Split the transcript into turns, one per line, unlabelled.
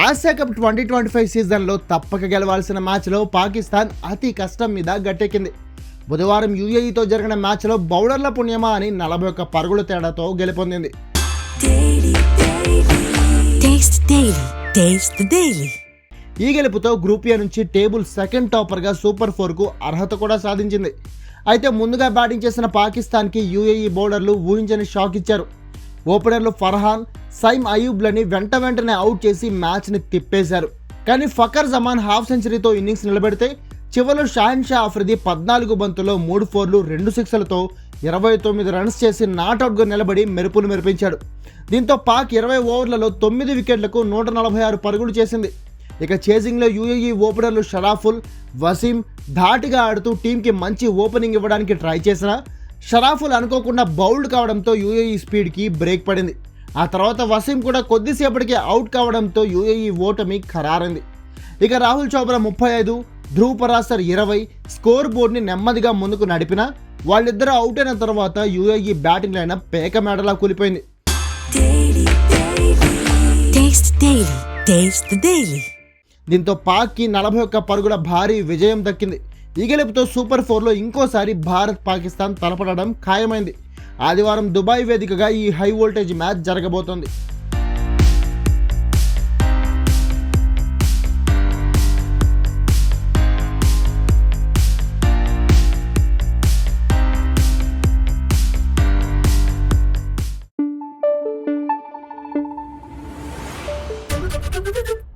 Asia cup twenty twenty five సీజన్లో తప్పక గెలవాల్సిన మ్యాచ్లో పాకిస్తాన్ అతి కష్టం మీద గట్టెక్కింది. బుధవారం యూఏఈతో జరిగిన మ్యాచ్లో బౌలర్ల పుణ్యమా అని నలభై ఒక్క పరుగుల తేడాతో గెలుపొందింది. ఈ గెలుపుతో గ్రూప్ ఏ నుంచి టేబుల్ సెకండ్ టాపర్గా సూపర్ ఫోర్కు అర్హత కూడా సాధించింది. అయితే ముందుగా బ్యాటింగ్ చేసిన పాకిస్తాన్కి యూఏఈ బౌలర్లు ఊహించని షాక్ ఇచ్చారు. ఓపెనర్లు ఫర్హాన్ సైమ్ అయూబ్లని వెంట వెంటనే అవుట్ చేసి మ్యాచ్ని తిప్పేశారు. కానీ ఫకర్ జమాన్ హాఫ్ సెంచరీతో ఇన్నింగ్స్ నిలబెడితే చివరిలో షాహిన్ షా ఆఫ్రిది పద్నాలుగు బంతుల్లో మూడు ఫోర్లు రెండు సిక్స్లతో ఇరవై తొమ్మిది రన్స్ చేసి నాట్అవుట్గా నిలబడి మెరుపులు మెరిపించాడు. దీంతో పాక్ ఇరవై ఓవర్లలో తొమ్మిది వికెట్లకు నూట నలభై ఆరు పరుగులు చేసింది. ఇక చేజింగ్లో యూఏఈ ఓపెనర్లు షరాఫుల్ వసీం ధాటిగా ఆడుతూ టీంకి మంచి ఓపెనింగ్ ఇవ్వడానికి ట్రై చేసినా షరాఫుల్ అనుకోకుండా బౌల్డ్ కావడంతో యూఏఈ స్పీడ్కి బ్రేక్ పడింది. ఆ తర్వాత వసీం కూడా కొద్దిసేపటికి అవుట్ కావడంతో యూఏఈ ఓటమి ఖరారైంది. ఇక రాహుల్ చోప్రా ముప్పై ఐదు ధ్రువ్ పరాసర్ ఇరవై స్కోర్ బోర్డ్ని నెమ్మదిగా ముందుకు నడిపినా వాళ్ళిద్దరూ అవుట్ అయిన తర్వాత యూఏఈ బ్యాటింగ్ లైన్ పేక మేడలా కూలిపోయింది. దీంతో పాక్కి నలభై ఒక్క పరుగుల భారీ విజయం దక్కింది. ఈ గెలుపుతో సూపర్ ఫోర్లో ఇంకోసారి భారత్ పాకిస్తాన్ తలపడడం ఖాయమైంది. ఆదివారం దుబాయ్ వేదికగా ఈ హై వోల్టేజ్ మ్యాచ్ జరగబోతోంది Thank you.